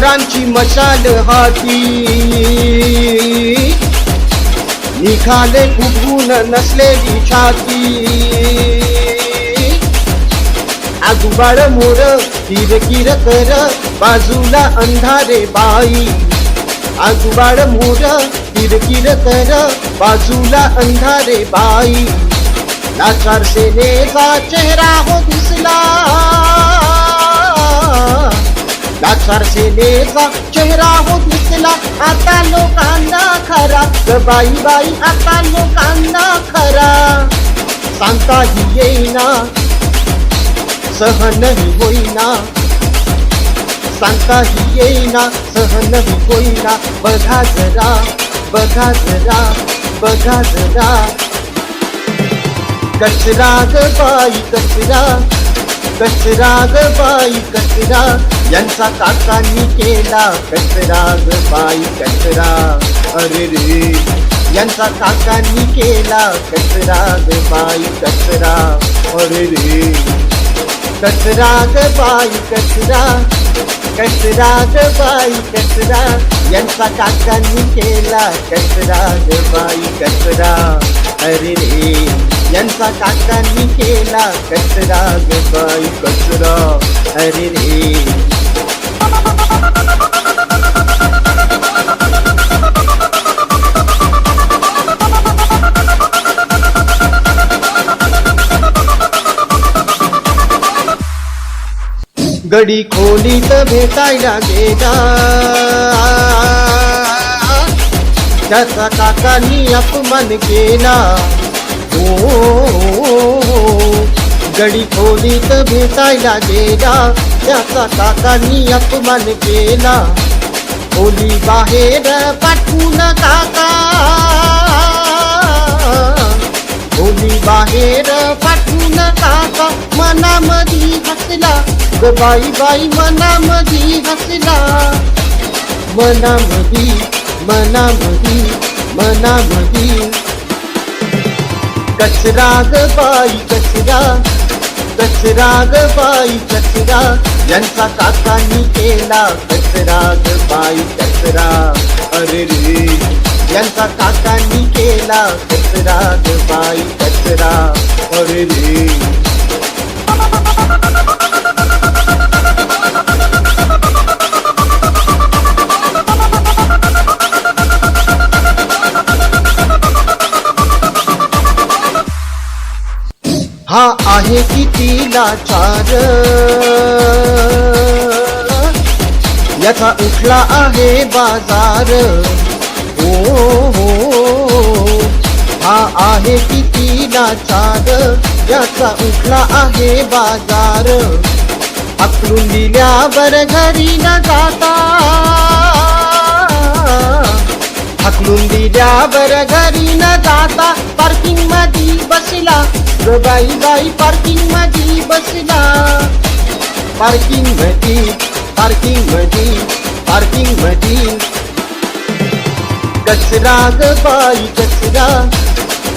विचारांची मशाल हाती. निघाले उभून नसलेली छाती. आजूबाळ मोर किरकिर कर बाजूला अंधारे बाई. आजूबाळ मोर किरकिर कर बाजूला अंधारे बाई. लाचार सेनेचा चेहरा हो दिसला. लाचार सेनेचा चेहरा हो दिसला. आता लोकांना खरा. बाई बाई आता लोकांना खरा. सांगताही येईना. सहनही होईना. सांगताही येईना. सहनही होईना. बघा जरा बघा जरा बघा जरा. कचरा ग बाई कचरा. कचरा ग बाई कचरा. यांचा काकांनी केला कचरा ग बाई कचरा अरे रे. यांचा काकांनी केला कचरा ग बाई कचरा अरे रे. कचरा ग बाई कचरा कचरा ग बाई कचरा यांचा काकांनी केला कचरा ग बाई कचरा अरे रे. यांचा काकांनी केला कचरा ग बाई कचरा अरे रे. गडी खोलीत भेटायला गेला. त्याचा काकांनी अपमान केला. ओ गडी खोलीत भेटायला गेला. त्याचा काकांनी अपमान केला. खोली बाहेर पाठवून काका. खोली बाहेर पाठवून काका. मनामधी हसला. ग बाई बाई मनामधी हसला. मनामधी मनामधी मनामधी कचरा ग बाई कचरा. कचरा ग बाई कचरा यांचा काकांनी केला कचरा ग बाई कचरा अरे रे. यांचा काकांनी केला कचरा ग बाई कचरा अरे रे. हा आहे किती लाचार याचा उठला आहे बाजार. ओ हो हा आहे किती लाचार याचा उठला आहे बाजार. अकलून दिल्यावर घरी न जाता. हकलून दिल्यावर घरी न जाता. पार्किंगमध्ये बसला ग बाई बाई पार्किंग माझी बसला. पार्किंग भटी पार्किंगमध्ये पार्किंगमध्ये कचरा ग बाई कचरा.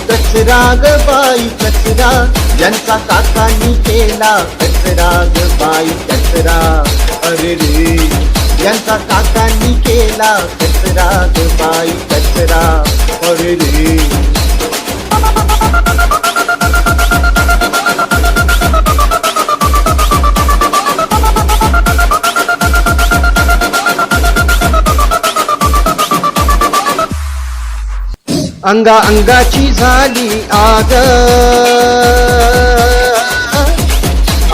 कचरा ग बाई कचरा. यांचा काकांनी केला कचरा ग बाई कचरा. अरे रे. यांचा काकांनी केला कचरा ग बाई कचरा. अरे रे. अंगा अंगाची झाली आग.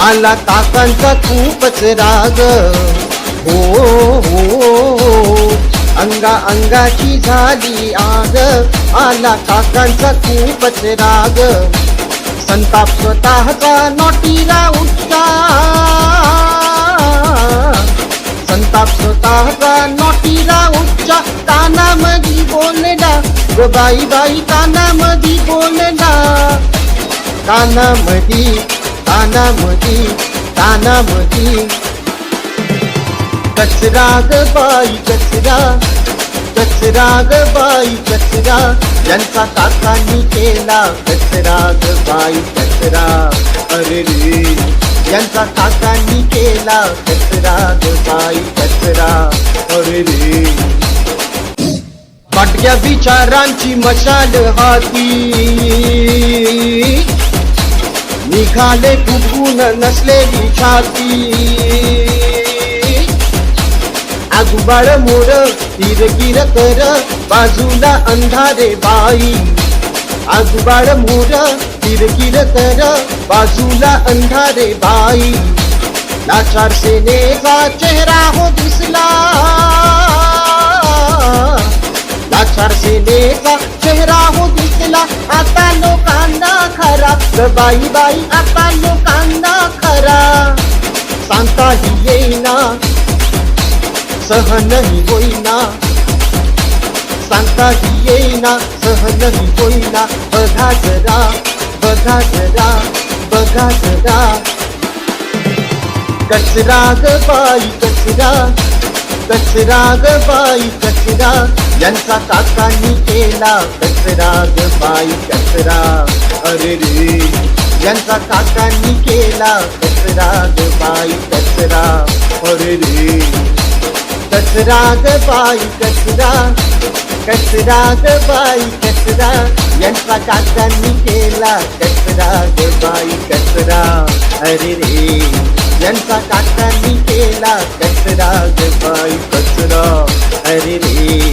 आला काकांचा खूपच राग. हो हो, हो. अंगा अंगाची झाली आग. आला काकांचा खूपच राग. संताप स्वतःचा नोटीला उठला संताप स्वतःचा नोटीला उच्चा कानामधी बोलला गो बाई बाई कानामधी बोलला कानामधी कानामधी कानामधी. कचरा ग बाई कचरा. कचरा ग बाई कचरा. यांचा काकांनी केला कचरा ग बाई कचरा अरे रे. यांचा काकांनी केला कचरा ग बाई कचरा अरे रे. भटक्या विचारांची मशाल हाती. निघाले कुकून नसलेली छाती. आगुबाळ मोर तिरकिर कर बाजूला अंधारे बाई. आगुबाळ मोर तिरकिर कर बाजूला अंधारे बाई. लाचार सेनेचा चेहरा हो दिसला. लाचार सेनेचा चेहरा हो दिसला. आता लोकांना खरा. बाई बाई आता लोकांना खरा. सांगताही येईना. सहनही होईना. सांगताही येईना सहनही होईना. बघा जरा बघा जरा बघा जरा. कचरा ग बाई कचरा कचरा ग बाई कचरा यांचा काकांनी केला कचरा ग बाई कचरा अरे रे. यांचा काकांनी केला कचरा ग बाई कचरा अरे रे. कचरा ग बाई कचरा कचरा ग बाई कचरा यांचा काकांनी केला कचरा ग बाई कचरा अरे रे यांचा काकांनी केला कचरा ग बाई कचरा अरे रे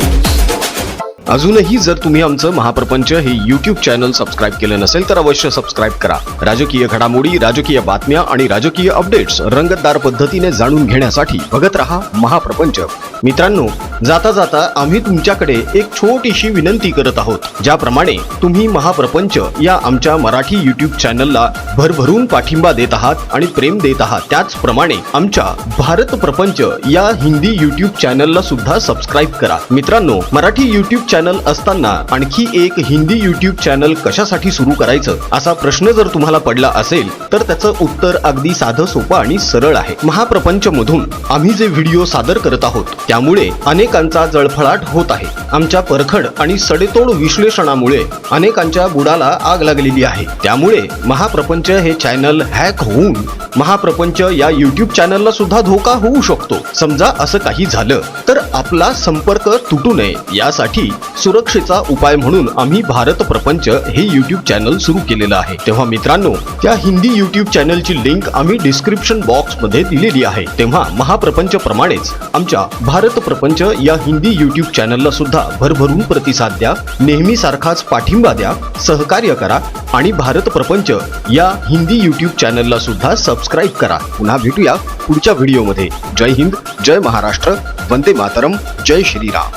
अजूनही जर तुम्ही आमचं महाप्रपंच हे यूट्यूब चॅनल सबस्क्राईब केलं नसेल तर अवश्य सबस्क्राईब करा. राजकीय घडामोडी राजकीय बातम्या आणि राजकीय अपडेट्स रंगतदार पद्धतीने जाणून घेण्यासाठी बघत रहा महाप्रपंच. मित्रांनो जाता जाता आम्ही तुमच्याकडे एक छोटीशी विनंती करत आहोत. ज्याप्रमाणे तुम्ही महाप्रपंच या आमच्या मराठी युट्यूब चॅनलला भरभरून पाठिंबा देत आहात आणि प्रेम देत आहात. त्याचप्रमाणे आमच्या भारत प्रपंच या हिंदी युट्यूब चॅनलला सुद्धा सबस्क्राईब करा. मित्रांनो मराठी युट्यूब चॅनल असताना आणखी एक हिंदी युट्यूब चॅनल कशासाठी सुरू करायचं असा प्रश्न जर तुम्हाला पडला असेल तर त्याचं उत्तर अगदी साधं सोपं आणि सरळ आहे. महाप्रपंच मधून आम्ही जे व्हिडिओ सादर करत आहोत त्यामुळे अनेकांचा जळफळाट होत आहे. आमच्या परखड आणि सडेतोड विश्लेषणामुळे अनेकांच्या बुडाला आग लागलेली आहे. त्यामुळे महाप्रपंच हे चॅनल हॅक होऊन महाप्रपंच या युट्यूब चॅनलला सुद्धा धोका होऊ शकतो. समजा असं काही झालं तर आपला संपर्क तुटू नये. यासाठी सुरक्षेचा उपाय म्हणून आम्ही भारत प्रपंच हे युट्यूब चॅनल सुरू केलेलं आहे. तेव्हा मित्रांनो त्या हिंदी युट्यूब चॅनलची लिंक आम्ही डिस्क्रिप्शन बॉक्समध्ये दिलेली आहे. तेव्हा महाप्रपंच प्रमाणेच आमच्या भारत प्रपंच या हिंदी युट्यूब चॅनलला सुद्धा भरभरून प्रतिसाद द्या नेहमी सारखाच पाठिंबा द्या सहकार्य करा आणि भारत प्रपंच या हिंदी युट्यूब चॅनलला सुद्धा सबस्क्राईब करा. पुन्हा भेटूया पुढच्या व्हिडिओमध्ये जय हिंद जय महाराष्ट्र वंदे मातरम जय श्रीराम.